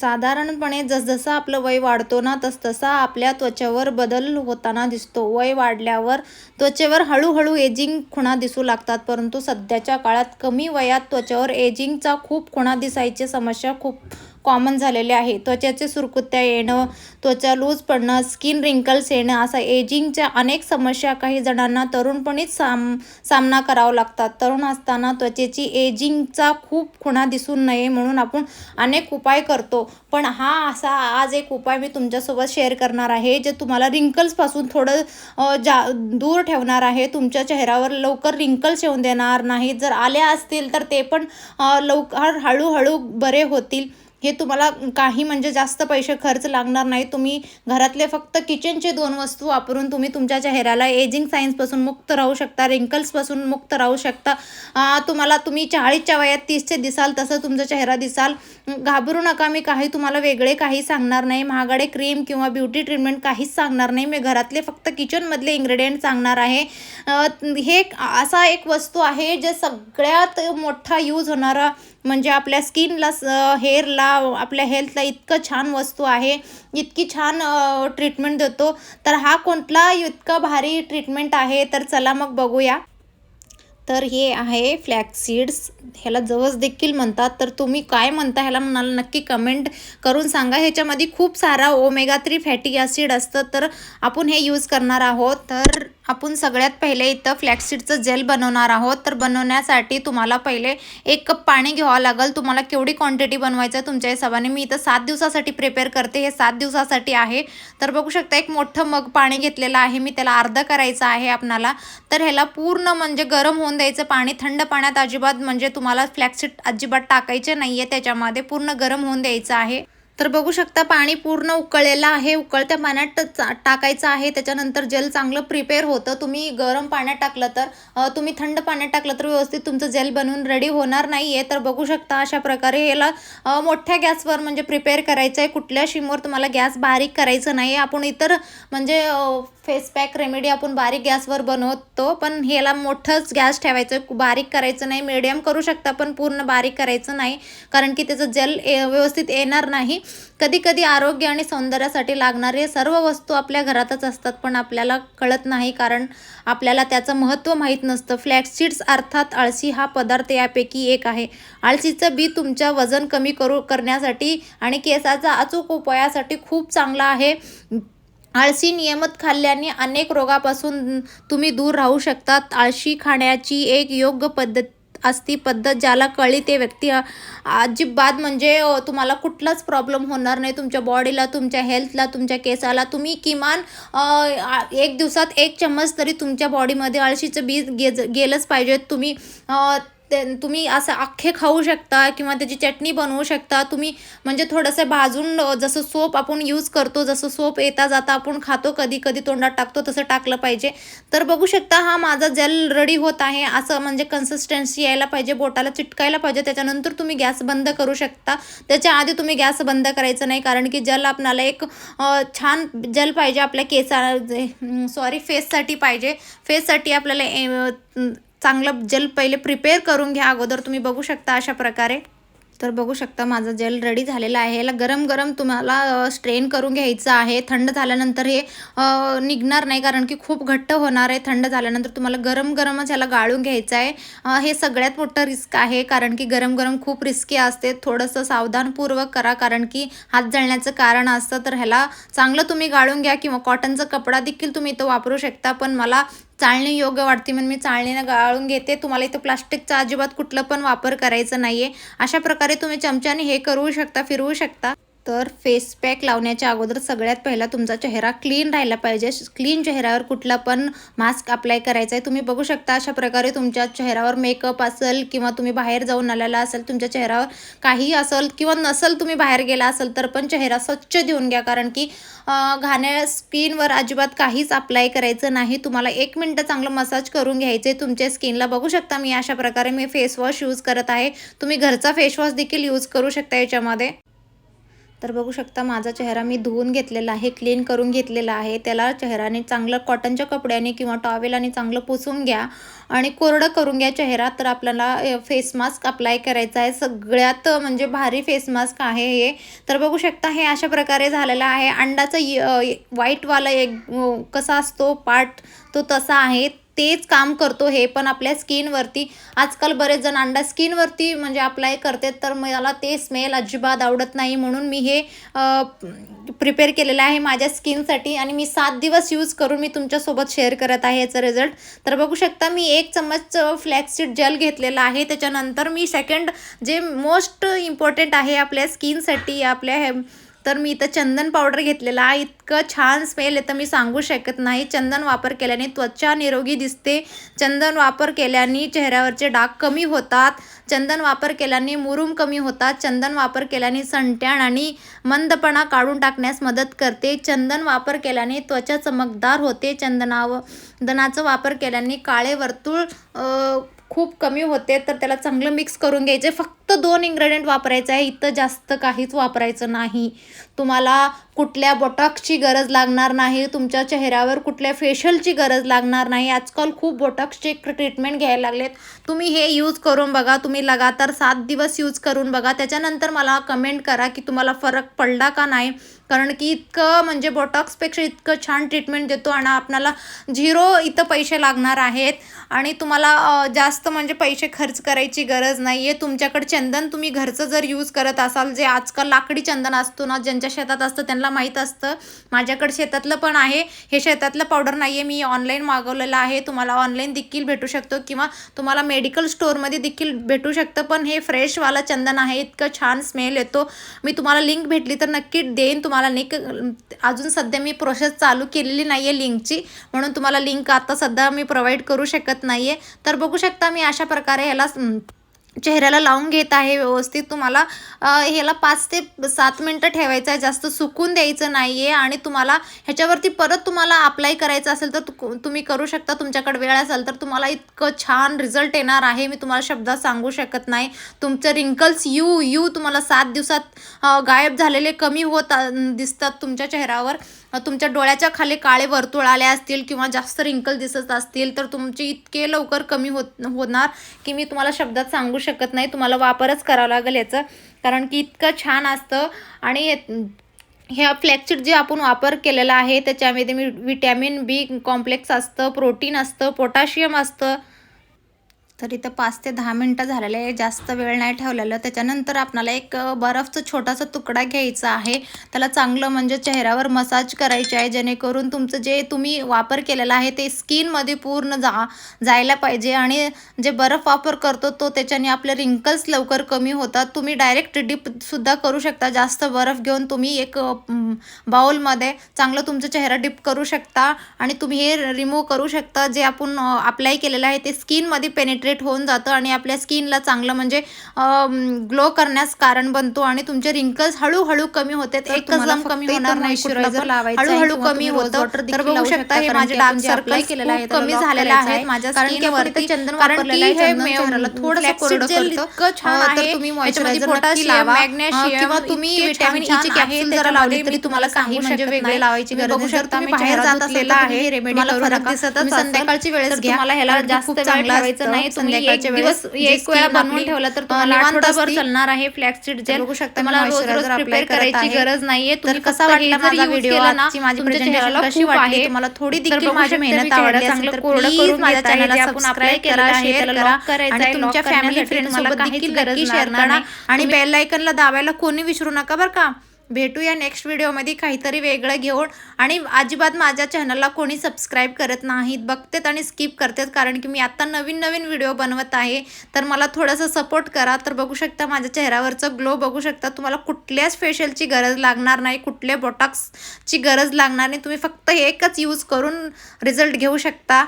साधारणपणे जसजसं आपलं वय वाढतो ना तसतसा आपल्या त्वचेवर बदल होताना दिसतो. वय वाढल्यावर त्वचेवर हळूहळू एजिंग खुणा दिसू लागतात परंतु सध्याच्या काळात कमी वयात त्वचेवर एजिंगचा खूप खुणा दिसायची समस्या खूप कॉमन झालेले आहे. त्वचेचे सुरकुत्या येणं त्वचा लूज पडणं स्किन रिंकल्स येणं असा एजिंगच्या अनेक समस्या काही जणांना तरुणपणीच साम सामना करावा लागतात. तरुण असताना त्वचेची एजिंगचा खूप खुणा दिसू नये म्हणून आपण अनेक उपाय करतो. पण हा असा आज एक उपाय मी तुमच्यासोबत शेअर करणार आहे जे तुम्हाला रिंकल्सपासून थोडं जा दूर ठेवणार आहे. तुमच्या चेहऱ्यावर लवकर रिंकल्स येऊन देणार नाही जर आल्या असतील तर ते पण लवकर हळूहळू बरे होतील. हे तुम्हाला काही म्हणजे जास्त पैसे खर्च लागणार नाही. तुम्ही घरातले फक्त किचनचे दोन वस्तू वापरून तुम्ही तुमच्या चेहऱ्याला एजिंग सायन्सपासून मुक्त राहू शकता रिंकल्सपासून मुक्त राहू शकता. तुम्हाला तुम्ही चाळीसच्या वयात तीसचे दिसाल तसं तुमचा चेहरा दिसाल. घाबरू नका मी काही तुम्हाला वेगळे काही सांगणार नाही. महागडे क्रीम किंवा ब्युटी ट्रीटमेंट काहीच सांगणार नाही. मी घरातले फक्त किचनमधले इन्ग्रेडियंट सांगणार आहे. हे असा एक वस्तू आहे जे सगळ्यात मोठा यूज होणारा म्हणजे आपल्या स्किनला हेअरला आपल्या हेल्थला इतकं छान वस्तू आहे इतकी छान ट्रीटमेंट देतो. तर हा कोणता इतका भारी ट्रीटमेंट आहे? तर चला मग बघूया. तर हे आहे फ्लॅक्सीड्स ह्याला जवस देखील म्हणतात. तर तुम्ही काय म्हणता ह्याला म्हणाला नक्की कमेंट करून सांगा. ह्याच्यामध्ये खूप सारा ओमेगा थ्री फॅटी ॲसिड असतं. तर आपण हे यूज करणार आहोत. तर आपण सगळ्यात पहिले इथं फ्लॅक्सीडचं जेल बनवणार आहोत. तर बनवण्यासाठी तुम्हाला पहिले एक कप पाणी घ्यावं लागेल. तुम्हाला केवढी क्वांटिटी बनवायचं आहे तुमच्या हिशोबाने. मी इथं सात दिवसासाठी प्रिपेअर करते. हे सात दिवसासाठी आहे. तर बघू शकता एक मोठं मग पाणी घेतलेलं आहे. मी त्याला अर्ध करायचं आहे आपणाला. तर ह्याला पूर्ण म्हणजे गरम होऊन द्यायचं पाणी. थंड पाण्यात अजिबात म्हणजे तुम्हाला फ्लॅक्सीड अजिबात टाकायचे नाही आहे त्याच्यामध्ये पूर्ण गरम होऊन द्यायचं आहे. तर बघू शकता पाणी पूर्ण उकळलेलं आहे उकळत्या पाण्यात चा- टाकायचं आहे. त्याच्यानंतर जेल चांगलं प्रिपेअर होतं. तुम्ही गरम पाण्यात टाकलं तर तुम्ही थंड पाण्यात टाकलं तर व्यवस्थित तुमचं जेल बनवून रेडी होणार नाही आहे तर बघू शकता अशा प्रकारे याला मोठ्या गॅसवर म्हणजे प्रिपेअर करायचं आहे कुठल्या शिमवर तुम्हाला गॅस बारीक करायचं नाही आपण इतर म्हणजे फेस पॅक रेमेडी आपण बारीक गॅसवर बनवतो. पण ह्याला मोठंच गॅस ठेवायचं बारीक करायचं नाही. मिडियम करू शकता पण पूर्ण बारीक करायचं नाही. कारण की त्याचं जेल ए- व्यवस्थित येणार नाही. कधीकधी आरोग्य आणि सौंदर्यासाठी लागणारे सर्व वस्तू आपल्या घरातच असतात पण आपल्याला कळत नाही कारण आपल्याला त्याचं महत्त्व माहीत नसतं. फ्लॅक्सीड्स अर्थात आळशी हा पदार्थ यापैकी एक आहे. आळशीचं बी तुमच्या वजन कमी करू करण्यासाठी आणि केसाचा अचूक उपायासाठी खूप चांगला आहे. आळशी नियमित खाल्ल्याने अनेक रोगापासून तुम्ही दूर राहू शकतात. आळशी खाण्याची एक योग्य पद्धत असती पद्धत ज्याला कळली ते व्यक्ती अजिबात म्हणजे तुम्हाला कुठलाच प्रॉब्लेम होणार नाही. तुमच्या बॉडीला तुमच्या हेल्थला तुमच्या केसाला. तुम्ही किमान एक दिवसात एक चम्मच तरी तुमच्या बॉडीमध्ये अळशीचं बीज गे गेलंच पाहिजे. तुम्ही ते तुम्ही असं अख्खे खाऊ शकता किंवा त्याची चटणी बनवू शकता. तुम्ही म्हणजे थोडंसं भाजून जसं सोप आपण यूज करतो जसं सोप येता जाता आपण खातो कधी कधी तोंडात टाकतो तसं टाकलं पाहिजे. तर बघू शकता हा माझा जेल रेडी होत आहे. असं म्हणजे कन्सिस्टन्सी यायला पाहिजे बोटाला चिटकायला पाहिजे त्याच्यानंतर तुम्ही गॅस बंद करू शकता. त्याच्या आधी तुम्ही गॅस बंद करायचं नाही कारण की जल आपणाला एक छान जल पाहिजे आपल्या केसा सॉरी फेससाठी पाहिजे. फेससाठी आपल्याला ए- चांगलं जेल पहिले प्रिपेअर करून घ्या अगोदर. तुम्ही बघू शकता अशा प्रकारे. तर बघू शकता माझं जेल रेडी झालेलं आहे. याला गरम गरम तुम्हाला स्ट्रेन करून घ्यायचं आहे. थंड झाल्यानंतर हे निघणार नाही कारण की खूप घट्ट होणार आहे. थंड झाल्यानंतर तुम्हाला गरम गरमच ह्याला गाळून घ्यायचं आहे. हे सगळ्यात मोठं रिस्क आहे कारण की गरम गरम खूप रिस्की असते. थोडंसं सावधानपूर्वक करा कारण की हात जळण्याचं कारण असतं. तर ह्याला चांगलं तुम्ही गाळून घ्या किंवा कॉटनचा कपडा देखील तुम्ही इथं वापरू शकता. पण मला चाळणी योग्य वाटते म्हणून मी चाळणीनं गाळून घेते. तुम्हाला इथं प्लास्टिकचा अजिबात कुठलं पण वापर करायचं नाही आहे अशा प्रकारे तुम्ही चमच्याने हे करू शकता फिरवू शकता. तर फेस पॅक लावण्याच्या अगोदर सगळ्यात पहिला तुमचा चेहरा क्लीन राहिला पाहिजे. क्लीन चेहऱ्यावर कुठला पण मास्क अप्लाय करायचा आहे. तुम्ही बघू शकता अशा प्रकारे तुमच्या चेहऱ्यावर मेकअप असेल किंवा तुम्ही बाहेर जाऊन आलेला असेल तुमच्या चेहऱ्यावर काही असेल किंवा नसेल तुम्ही बाहेर गेला असेल तर पण चेहरा स्वच्छ देऊन घ्या. कारण की घाण्या स्किनवर अजिबात काहीच अप्लाय करायचं नाही. तुम्हाला एक मिनटं चांगलं मसाज करून घ्यायचं तुमच्या स्किनला बघू शकता मी अशा प्रकारे मी फेसवॉश यूज करत आहे. तुम्ही घरचा फेसवॉश देखील यूज करू शकता याच्यामध्ये. तर बघू शकता माझा चेहरा मी धुवून घेतलेला आहे क्लीन करून घेतलेला आहे. त्याला चेहऱ्याने चांगलं कॉटनच्या कपड्याने किंवा टॉवेलाने चांगलं पुसून घ्या आणि कोरडं करून घ्या चेहरा. तर आपल्याला फेस मास्क अप्लाय करायचा आहे. सगळ्यात म्हणजे भारी फेस मास्क आहे हे. तर बघू शकता हे अशा प्रकारे झालेलं आहे. अंडाचं य- व्हाईटवाला एक कसा असतो पार्ट तो तसा आहे. तेच काम करतो हे पण आपल्या स्किनवरती आजकाल बरेच जण अंडा स्किनवरती म्हणजे अप्लाय करते तर मला ते स्मेल अजिबात आवडत नाही म्हणून मी हे प्रिपेअर केलेलं आहे माझ्या स्किनसाठी आणि मी सात दिवस यूज करून मी तुमच्यासोबत शेअर करत आहे याचा रिझल्ट तर बघू शकता मी एक चम्मच फ्लॅक्सीड जेल घेतलेला आहे. त्याच्यानंतर मी सेकंड जे मोस्ट इम्पॉर्टंट आहे आपल्या स्किनसाठी आपल्या हे तर मी इथं चंदन पावडर घेतलेला आहे. इतकं छान स्मेल येतं मी सांगू शकत नाही. चंदन वापर केल्याने त्वचा निरोगी दिसते. चंदन वापर केल्याने चेहऱ्यावरचे डाग कमी होतात. चंदन वापर केल्याने मुरूम कमी होतात. चंदन वापर केल्याने संट्याण आणि मंदपणा काढून टाकण्यास मदत करते. चंदन वापर केल्याने त्वचा चमकदार होते. चंदनाव दनाचा वापर केल्याने काळे वर्तुळ खूप कमी होते. तर त्याला चांगलं मिक्स करून घ्यायचे. फक्त दोन इन्ग्रेडियंट वापरायचं आहे. इथं जास्त काहीच वापरायचं नाही. तुम्हाला कुठल्या बोटॉक्सची गरज लागणार नाही तुमच्या चेहऱ्यावर कुठल्या फेशियलची गरज लागणार नाही आजकाल खूप बोटॉक्सचे ट्रीटमेंट घ्यायला लागलेत. तुम्ही हे यूज करून बघा तुम्ही लगातार सात दिवस यूज करून बघा. त्याच्यानंतर मला कमेंट करा की तुम्हाला फरक पडला का नाही. कारण की इतकं म्हणजे बोटॉक्सपेक्षा इतकं छान ट्रीटमेंट देतो आणि आपणाला झिरो इथं पैसे लागणार आहेत. आणि तुम्हाला जास्त म्हणजे पैसे खर्च करायची गरज नाही आहे तुमच्याकडे चंदन तुम्ही घरचं जर यूज करत असाल जे आजकाल लाकडी चंदन असतो ना ज्यांच्या शेतात असतं त्यांना माहीत असतं. माझ्याकडे शेतातलं पण आहे. हे शेतातलं पावडर नाही आहे मी ऑनलाईन मागवलेलं आहे. तुम्हाला ऑनलाईन देखील भेटू शकतो किंवा तुम्हाला मेडिकल स्टोअरमध्ये देखील भेटू शकतं. पण हे फ्रेशवाला चंदन आहे. इतकं छान स्मेल येतो. मी तुम्हाला लिंक भेटली तर नक्की देईन. तुम्हाला लिंक अजून सध्या मी प्रोसेस चालू केलेली नाही आहे लिंकची म्हणून तुम्हाला लिंक आता सध्या मी प्रोव्हाइड करू शकत नाही आहे तर बघू शकता मी अशा प्रकारे ह्याला चेहऱ्याला लावून घेत आहे व्यवस्थित. तुम्हाला ह्याला पाच ते सात मिनटं ठेवायचं आहे. जास्त सुकून द्यायचं नाही आहे आणि तुम्हाला ह्याच्यावरती परत तुम्हाला अप्लाय करायचं असेल तर तु- तुम्ही करू शकता. तुमच्याकडे वेळ असेल तर तुम्हाला इतकं छान रिझल्ट येणार आहे. मी तुम्हाला शब्दात सांगू शकत नाही. तुमचं रिंकल्स यू यू तुम्हाला सात दिवसात गायब झालेले कमी होत दिसतात तुमच्या चेहऱ्यावर. तुमच्या डोळ्याच्या खाली काळे वर्तुळ आले असतील किंवा जास्त रिंकल दिसत असतील तर तुमचे इतके लवकर कमी होत होणार की मी तुम्हाला शब्दात सांगू शकत नाही. तुम्हाला वापरच करावा लागेल याचं. कारण की इतकं छान असतं आणि ह्या फ्लॅक्सीड जे आपण वापर केलेला आहे त्याच्यामध्ये मी विटॅमिन बी कॉम्प्लेक्स असतं प्रोटीन असतं पोटॅशियम असतं. तर इथं पाच ते दहा मिनटं झालेले आहे. जास्त वेळ नाही ठेवलेलं. त्याच्यानंतर आपल्याला एक बर्फचं बर्फचा छोटासा तुकडा घ्यायचा आहे. त्याला चांगलं म्हणजे चेहऱ्यावर मसाज करायचे आहे. जेणेकरून तुमचं जे तुम्ही वापर केलेला आहे ते स्किनमध्ये पूर्ण जा जायला पाहिजे. आणि जे बर्फ वापर करतो तो त्याच्याने आपले रिंकल्स लवकर कमी होतात. तुम्ही डायरेक्ट डिपसुद्धा करू शकता. जास्त बर्फ घेऊन तुम्ही एक बाउलमध्ये चांगलं तुमचा चेहरा डिप करू शकता. आणि तुम्ही हे रिमूव्ह करू शकता. जे आपण अप्लाय केलेलं आहे ते स्किनमध्ये पेनिट्रेट होऊन जातं आणि आपल्या स्किनला चांगलं म्हणजे ग्लो करण्यास कारण बनतो आणि तुमचे रिंकल्स हळूहळू कमी होते एकच कमी होणार नाही लावायचं हळूहळू कमी होतं तर बघू शकता हे माझे डार्क केलेलं आहे कमी झालेले आहे. माझ्या स्किनवरती चंदन कारण. हे थोडंसं कोरडं करतं. छान आहे तुम्ही किंवा तुम्ही छान E ची जर त्याच्यामध्ये लावली तरी तुम्हाला काही म्हणजे वेगळे. लावायची गरज नाही. तुम्ही मी बाहेर जात असाल धुतलेला तर आहे. मला करू नका. असेल. संध्याकाळची वेळेस घ्या तुम्हाला ह्याला जास्त वेळ असतं. नाही. तुम्ही संध्याकाळच्या एक वेळेस दिवस- जी एक वेळा skin बनवून आपली, ठेवला तर अं, तुम्हाला निवांत आठवडाभर असती. चालणार आहे जेल बघू शकता रोज रोज प्रिपेअर करायची. गरज नाहीये तुम्ही कसा वाटला माझा व्हिडिओ आजची कशी वाटली. तुम्हाला थोडी देखील माझी मेहनत आवडली असेल तर माझ्या. चॅनलला सबस्क्राईब करा शेअर करा आणि. तुमच्या फॅमिली फ्रेंड सोबत देखील नक्की शेअर करा. आणि बेल आयकनला दाबायला कोणी विसरू नका बरं का भेटूया नेक्स्ट व्हिडिओमध्ये काहीतरी वेगळं घेऊन. आणि अजिबात माझ्या चॅनलला कोणी सबस्क्राईब करत नाहीत. बघतात आणि स्किप करतात. कारण की मी आत्ता नवीन नवीन व्हिडिओ बनवत आहे. तर मला थोडंसं सपोर्ट करा. तर बघू शकता माझ्या चेहऱ्यावरचं ग्लो बघू शकता. तुम्हाला कुठल्याच फेशियलची गरज लागणार नाही. कुठल्या बोटॉक्सची गरज लागणार नाही. तुम्ही फक्त एकच यूज करून रिझल्ट घेऊ शकता.